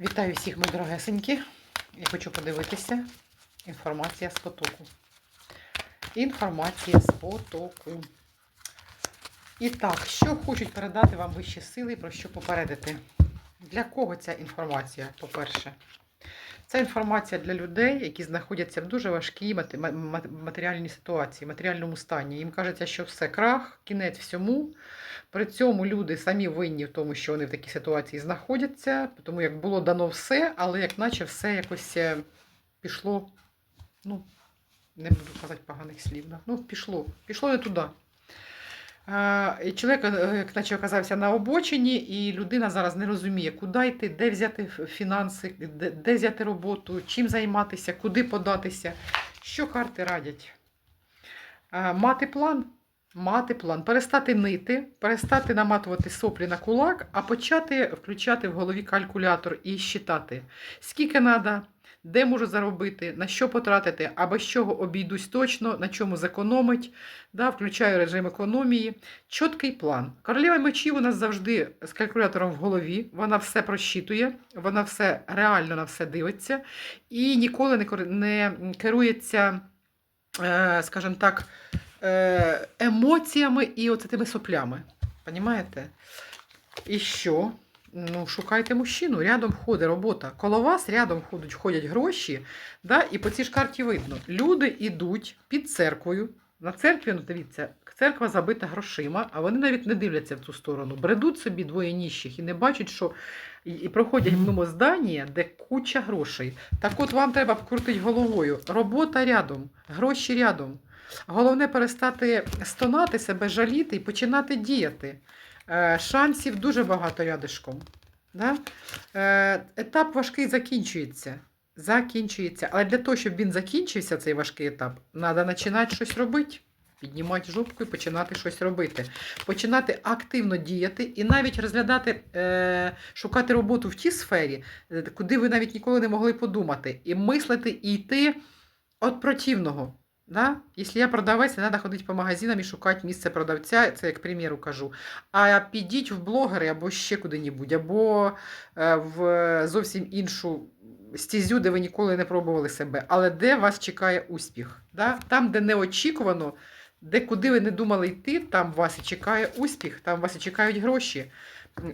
Вітаю всіх, мої дорогесенькі. Я хочу подивитися. Інформація з потоку. Інформація з потоку. І так, що хочуть передати вам вищі сили, про що попередити? Для кого ця інформація, по-перше? Це інформація для людей, які знаходяться в дуже важкій матеріальній ситуації, матеріальному стані. Їм кажеться, що все крах, кінець всьому. При цьому люди самі винні в тому, що вони в такій ситуації знаходяться, тому як було дано все, але як наче все якось е, пішло, ну, не буду казати поганих слів, да? ну, пішло, пішло не туди. Чоловік, е, наче оказався на обочині, і людина зараз не розуміє, куди йти, де взяти фінанси, де, де взяти роботу, чим займатися, куди податися. Що карти радять? Мати план, мати план, перестати нити, перестати наматувати соплі на кулак, а почати включати в голові калькулятор і считати, скільки треба, де можу заробити, на що потратити, а без чого обійдусь точно, на чому зекономить. Да, включаю режим економії. Чіткий план. Королева мечів у нас завжди з калькулятором в голові. Вона все просчитує, вона все реально на все дивиться і ніколи не, керується, е, скажімо так, е, емоціями і оце тими соплями. Понімаєте? І що? Ну, шукайте мужчину, рядом ходить робота. Коло вас рядом ходять, ходять гроші, да? і по цій ж карті видно. Люди йдуть під церквою. На церкві, ну дивіться, церква забита грошима, а вони навіть не дивляться в ту сторону. Бредуть собі двоє ніщих і не бачать, що і, проходять мимо здання, де куча грошей. Так от вам треба крутити головою. Робота рядом, гроші рядом. Головне перестати стонати себе, жаліти і починати діяти. Е, шансів дуже багато рядишком. Да? Е, етап важкий закінчується. Закінчується. Але для того, щоб він закінчився, цей важкий етап, треба починати щось робити. Піднімати жопку і починати щось робити. Починати активно діяти і навіть розглядати, е, шукати роботу в тій сфері, е, куди ви навіть ніколи не могли подумати. І мислити, і йти від противного. Да? Якщо я продавець, не треба ходити по магазинам і шукати місце продавця, це як приміру кажу. А підіть в блогери або ще куди-небудь, або е, в зовсім іншу стезю, де ви ніколи не пробували себе, але де вас чекає успіх. Да? Там, де неочікувано, де куди ви не думали йти, там вас і чекає успіх, там вас і чекають гроші.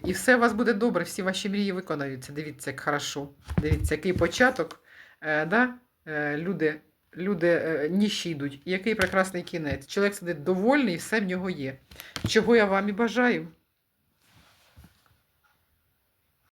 І все у вас буде добре, всі ваші мрії виконаються. Дивіться, як хорошо. Дивіться, який початок. Е, да? е, люди люди ніші ніщі йдуть. Який прекрасний кінець. Чоловік сидить довольний, і все в нього є. Чого я вам і бажаю.